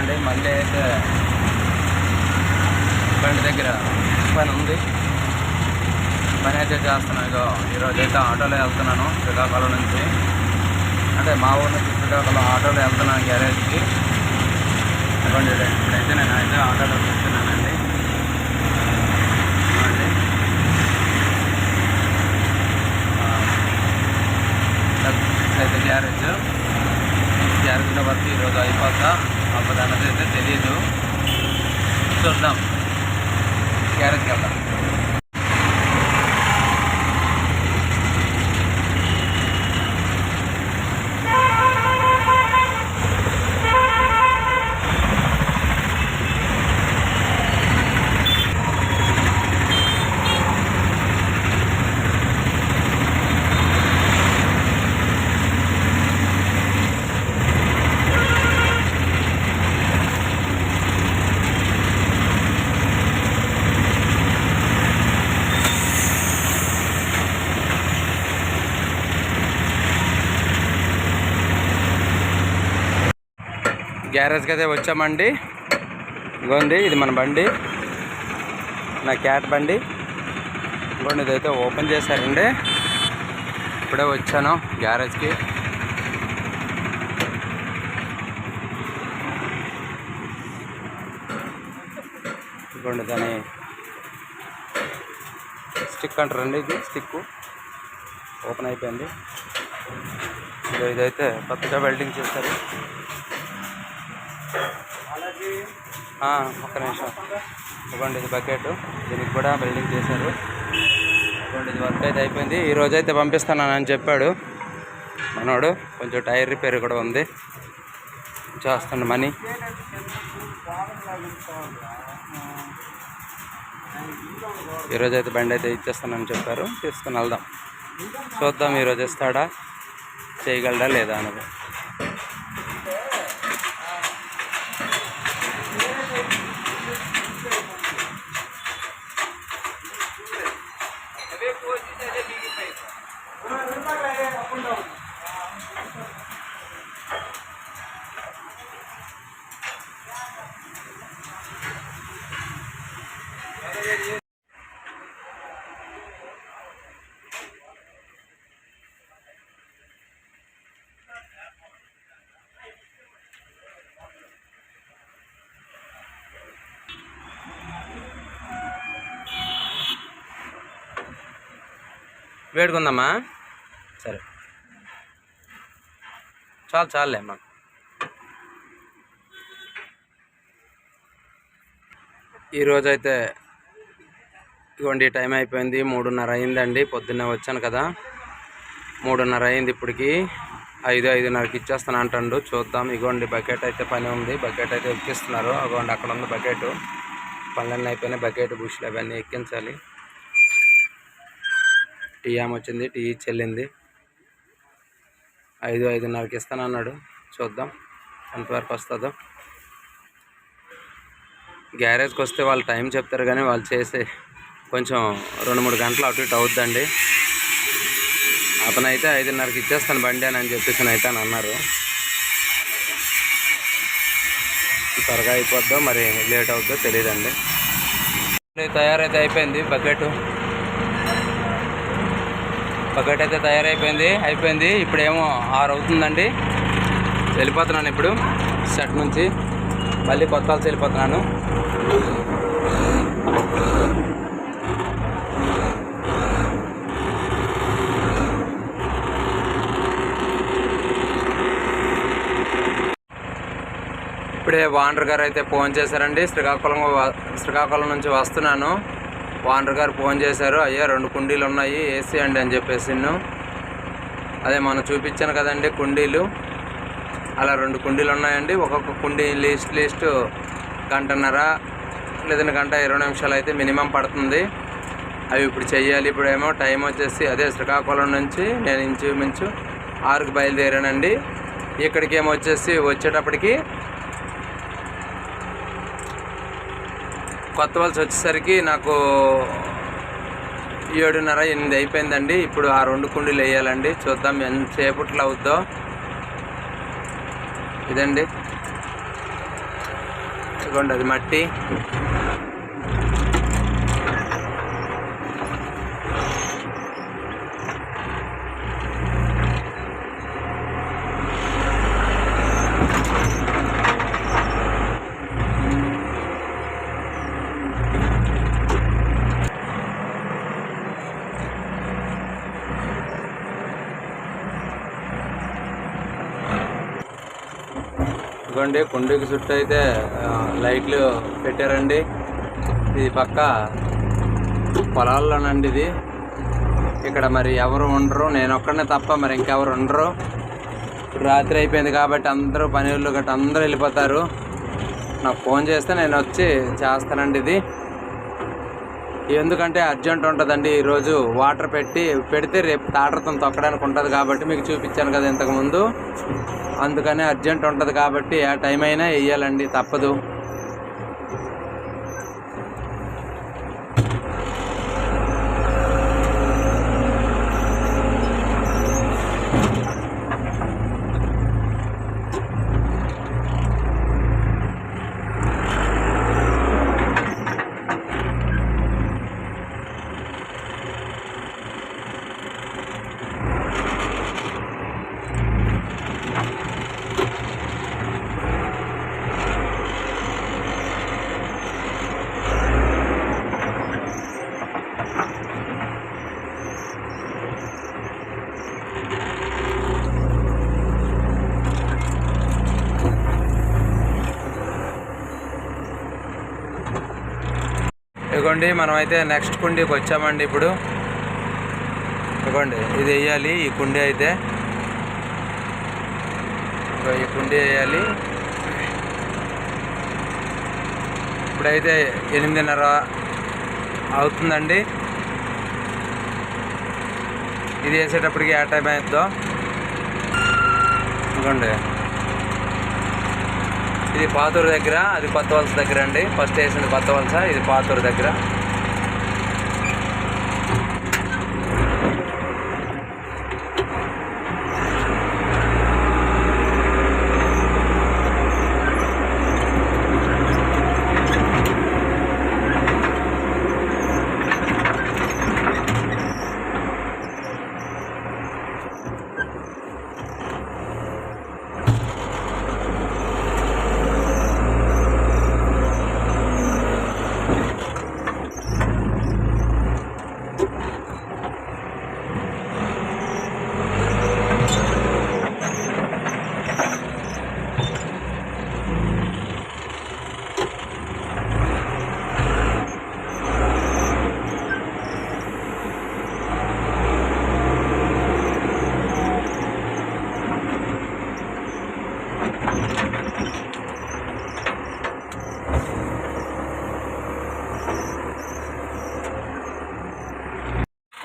చూడండి మళ్ళీ అయితే బండి దగ్గర పని ఉంది. పని అయితే చేస్తున్నాను. ఇదో ఈరోజు అయితే ఆటోలో వెళ్తున్నాను శ్రీకాకుళం నుంచి. అంటే మా ఊరు నుంచి శ్రీకాకుళం ఆటోలో వెళ్తున్నాను గ్యారేజ్కి. ఇదిగోండి ఇప్పుడైతే నేను అయితే ఆటోలో కూర్చున్నానండి. అయితే గ్యారేజ్. గ్యారేజ్లో వర్క్ ఈరోజు అయిపోతా. అప్పుడు అన్నది అయితే తెలియదు చూద్దాం. క్యారెట్కి వెళ్దాం గ్యారేజ్కి అయితే వచ్చామండి. ఇగోండి ఇది మన బండి. నా క్యాట్ బండి. ఇగోండి ఇదైతే ఓపెన్ చేశారండి. ఇప్పుడే వచ్చాను గ్యారేజ్కి. ఇదిగోండి దాని స్టిక్ అంటారండి ఇది స్టిక్ ఓపెన్ అయిపోయింది. ఇదైతే కొత్తగా వెల్డింగ్ చేస్తారు ఒక్క నిమిషం. ఇవ్వండి ఇది బకెట్. దీనికి కూడా బిల్డింగ్ చేశారు. ఇవ్వండి ఇది వర్క్ అయితే అయిపోయింది. ఈ రోజు అయితే పంపిస్తానని చెప్పాడు. మనోడు కొంచెం టైర్ రిపేర్ కూడా ఉంది. చేస్తాను మనీ. ఈరోజు అయితే బండి అయితే ఇచ్చేస్తానని చెప్పారు. తీసుకుని వెళ్దాం. చూద్దాం ఈరోజు ఇస్తాడా? చేయగలడా లేదా అనేది. వేడుకుందామా? సరే. చాలు చాలులే అమ్మా. ఈరోజు అయితే ఇదిగోండి టైం అయిపోయింది మూడున్నర అయిందండి పొద్దున్నే వచ్చాను కదా. మూడున్నర అయింది ఇప్పటికి. ఐదు ఐదున్నరకి ఇచ్చేస్తాను అంటాడు చూద్దాం. ఇగోండి బకెట్ అయితే పని ఉంది. బకెట్ అయితే ఎక్కిస్తున్నారు. అగోండి అక్కడ ఉంది బకెట్. పనులన్నీ అయిపోయినాయి. బకెట్ బుష్లు అవన్నీ ఎక్కించాలి. టీ ఆమె వచ్చింది టీ చెల్లింది. ఐదు ఐదున్నరకి ఇస్తాను అన్నాడు. చూద్దాం ఎంతవరకు వస్తుందో. గ్యారేజ్కి వస్తే వాళ్ళు టైం చెప్తారు కానీ వాళ్ళు చేసే కొంచెం రెండు మూడు గంటలు అటు ఇటు అవుద్దండి. అతనైతే ఐదున్నరకి ఇచ్చేస్తాను బండి అని అని చెప్పేసి అయితే అని అన్నారు. త్వరగా అయిపోద్దో మరి లేట్ అవుద్దో తెలియదండి. తయారైతే అయిపోయింది బకెట్. బకెట్ అయితే తయారైపోయింది అయిపోయింది. ఇప్పుడేమో ఆరు అవుతుందండి వెళ్ళిపోతున్నాను ఇప్పుడు సెట్ నుంచి. మళ్ళీ కొత్త వెళ్ళిపోతున్నాను. ఇప్పుడే వాండర్ గారు అయితే ఫోన్ చేశారండి. శ్రీకాకుళం శ్రీకాకుళం నుంచి వస్తున్నాను. ఓనర్ గారు ఫోన్ చేశారు అయ్యా రెండు కుండీలు ఉన్నాయి ఏసీ అండి అని చెప్పేసి అదే మనం చూపించాను కదండి కుండీలు. అలా రెండు కుండీలు ఉన్నాయండి. ఒక్కొక్క కుండీ లీస్ట్ లీస్ట్ గంటన్నర లేదంటే గంట ఇరవై నిమిషాలు అయితే మినిమం పడుతుంది. అవి ఇప్పుడు చెయ్యాలి. ఇప్పుడేమో టైం వచ్చేసి అదే శ్రీకాకుళం నుంచి నేను ఇంచుమించు ఆరుకు బయలుదేరానండి. ఇక్కడికి ఏమో వచ్చేసి వచ్చేటప్పటికి కొత్త వలస వచ్చేసరికి నాకు ఏడున్నర ఎనిమిది అయిపోయిందండి. ఇప్పుడు ఆ రెండు కుండీలు వేయాలండి. చూద్దాం ఎంతసేపట్లో అవుద్దో. ఇదండి. ఇదిగోండి అది మట్టి. చూడండి కుండీకి చుట్టూ అయితే లైట్లు పెట్టారండి. ఇది పక్క పొలాల్లోనండి ఇది. ఇక్కడ మరి ఎవరు ఉండరు. నేను ఒక్కడనే తప్ప మరి ఇంకెవరు ఉండరు. ఇప్పుడు రాత్రి అయిపోయింది కాబట్టి అందరూ పనులు గట్రా అందరూ వెళ్ళిపోతారు. నాకు ఫోన్ చేస్తే నేను వచ్చి చేస్తానండి ఇది. ఎందుకంటే అర్జెంట్ ఉంటుందండి ఈరోజు వాటర్ పెట్టి పెడితే రేపు తాటరతం తొక్కడానికి ఉంటుంది కాబట్టి మీకు చూపించాను కదా ఇంతకుముందు అందుకనే అర్జెంట్ ఉంటుంది కాబట్టి ఆ టైం అయినా వేయాలండి తప్పదు. ఇదిగోండి మనమైతే నెక్స్ట్ కుండీకి వచ్చామండి ఇప్పుడు. ఇదిగోండి ఇది వేయాలి ఈ కుండీ అయితే. ఈ కుండీ వేయాలి. ఇప్పుడైతే ఎనిమిదిన్నర అవుతుందండి. ఇది వేసేటప్పటికి ఏ టైం అవుతుందో ఇదిగోండి. ఇది పాతూరు దగ్గర అది కొత్త వలస దగ్గర అండి. ఫస్ట్ వేసింది కొత్త వలస ఇది పాతూరు దగ్గర.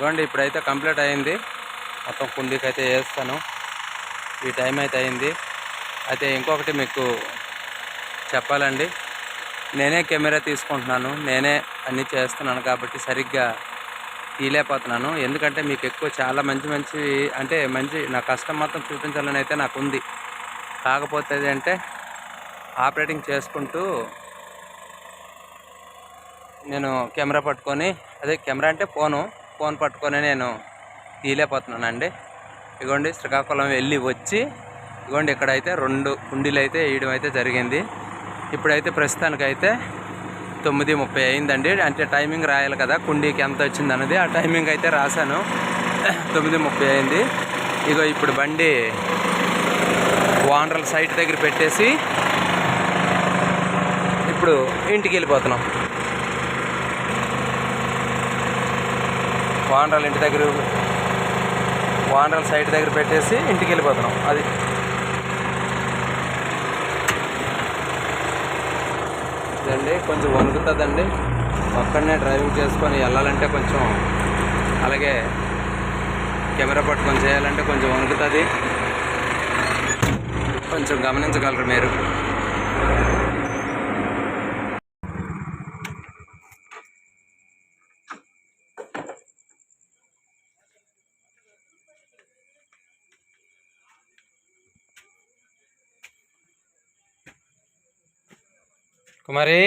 ఇవ్వండి ఇప్పుడైతే కంప్లీట్ అయింది. మొత్తం కుండీకి అయితే వేస్తాను. ఈ టైం అయితే అయింది. అయితే ఇంకొకటి మీకు చెప్పాలండి. నేనే కెమెరా తీసుకుంటున్నాను. నేనే అన్నీ చేస్తున్నాను కాబట్టి సరిగ్గా తీయలేకపోతున్నాను. ఎందుకంటే మీకు ఎక్కువ చాలా మంచి మంచి అంటే మంచి నా కష్టం మొత్తం చూపించాలని అయితే నాకు ఉంది. కాకపోతే అంటే ఆపరేటింగ్ చేసుకుంటూ నేను కెమెరా పట్టుకొని అదే కెమెరా అంటే ఫోను. ఫోన్ పట్టుకొని నేను తీయలేకపోతున్నానండి ఇగోండి శ్రీకాకుళం వెళ్ళి వచ్చి ఇగోండి ఇక్కడైతే రెండు కుండీలు అయితే వేయడం అయితే జరిగింది. ఇప్పుడైతే ప్రస్తుతానికైతే తొమ్మిది ముప్పై అయిందండి. అంటే టైమింగ్ రాయాలి కదా కుండీకి ఎంత వచ్చింది అన్నది ఆ టైమింగ్ అయితే రాశాను. తొమ్మిది ముప్పై అయింది. ఇగో ఇప్పుడు బండి వాండ్రల్ సైట్ దగ్గర పెట్టేసి ఇప్పుడు ఇంటికి వెళ్ళిపోతున్నాం. వానరాలు ఇంటి దగ్గర వానరాల సైట్ దగ్గర పెట్టేసి ఇంటికి వెళ్ళిపోతున్నాం. అది అండి కొంచెం వణుకుతుందండి. ఒక్కడనే డ్రైవింగ్ చేసుకొని వెళ్ళాలంటే కొంచెం అలాగే కెమెరా పట్టుకొని చేయాలంటే కొంచెం వణుకుతుంది. కొంచెం గమనించగలరు మీరు. కుమారి.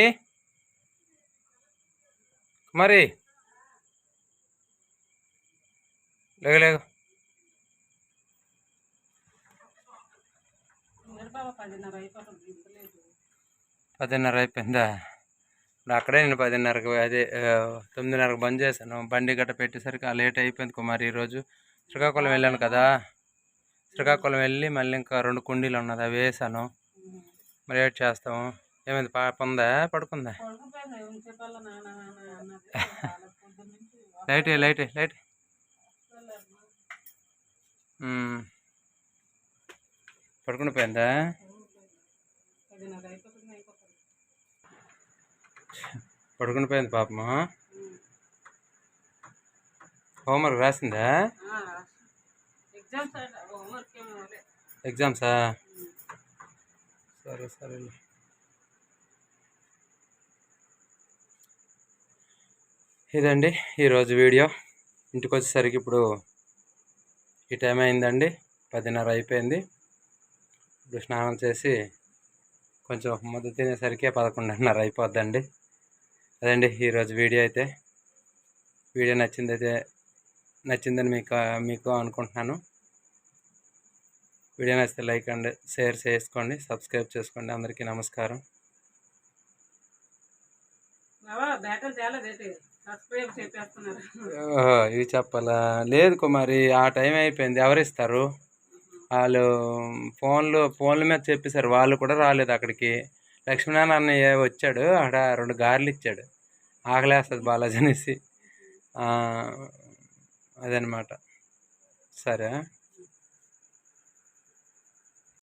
కుమారి. లేదు లేదు పదిన్నర అయిపోయిందా? ఇప్పుడు అక్కడే నేను పదిన్నరకు అదే తొమ్మిదిన్నరకు బంద్ చేశాను. బండి గట్ట పెట్టేసరికి ఆ లేట్ అయిపోయింది కుమారి ఈరోజు. శ్రీకాకుళం వెళ్ళాను కదా. శ్రీకాకుళం వెళ్ళి మళ్ళీ ఇంకా రెండు కుండీలు ఉన్నది అవి వేసాను మరి ఏట్ చేస్తాము? ఏమైంది? పాప ఉందా? పడుకుందా? లైట్ లైట్ లైట్ పడుకుని పోయిందా పడుకుని పోయింది పాపము. హోంవర్క్ రాసిందా? ఎగ్జామ్సా సరే సరే ఇదండి ఈరోజు వీడియో. ఇంటికి వచ్చేసరికి ఇప్పుడు ఈ టైం అయిందండి. పదిన్నర అయిపోయింది. ఇప్పుడు స్నానం చేసి కొంచెం ముద్ద తినేసరికి పదకొండున్నర అయిపోద్దండి. అదండి ఈరోజు వీడియో అయితే. వీడియో నచ్చిందైతే నచ్చిందని మీకు మీకు అనుకుంటున్నాను. వీడియో నచ్చితే లైక్ అండ్ షేర్ చేసుకోండి. సబ్స్క్రైబ్ చేసుకోండి. అందరికీ నమస్కారం. ఓహో, ఇవి చెప్పాలా? లేదు కుమారి ఆ టైం అయిపోయింది. ఎవరిస్తారు వాళ్ళు ఫోన్లు ఫోన్ల మీద చెప్పేశారు. వాళ్ళు కూడా రాలేదు అక్కడికి. లక్ష్మీనారాయణ అన్నయ్య వచ్చాడు. అక్కడ రెండు గారెలు ఇచ్చాడు. ఆకలేస్తుంది బాలాజీ అనేసి. అదనమాట సరే.